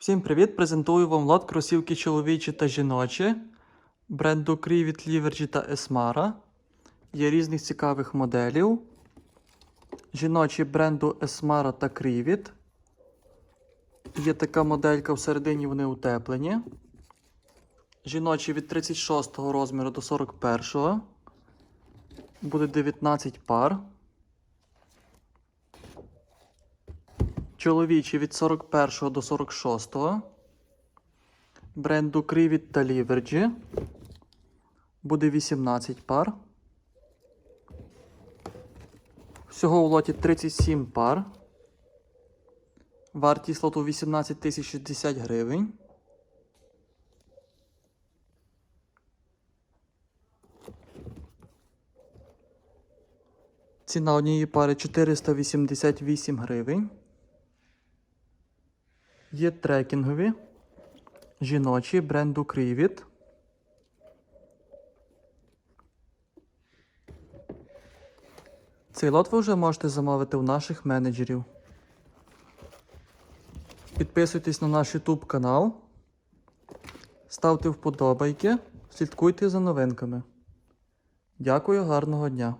Всім привіт! Презентую вам лот кросівки чоловічі та жіночі бренду Crivit, Livergy та Esmara. Є різних цікавих моделів. Жіночі бренду Esmara та Crivit. Є така моделька всередині вони утеплені. Жіночі від 36 розміру до 41. Буде 19 пар. Чоловічі від 41 до 46. Бренду Crivit та Livergy. Буде 18 пар. Всього у лоті 37 пар. Вартість лоту 18 тисяч 60 гривень. Ціна однієї пари 488 гривень. Є трекінгові, жіночі бренду Crivit. Цей лот ви вже можете замовити у наших менеджерів. Підписуйтесь на наш YouTube канал, ставте вподобайки, слідкуйте за новинками. Дякую, гарного дня!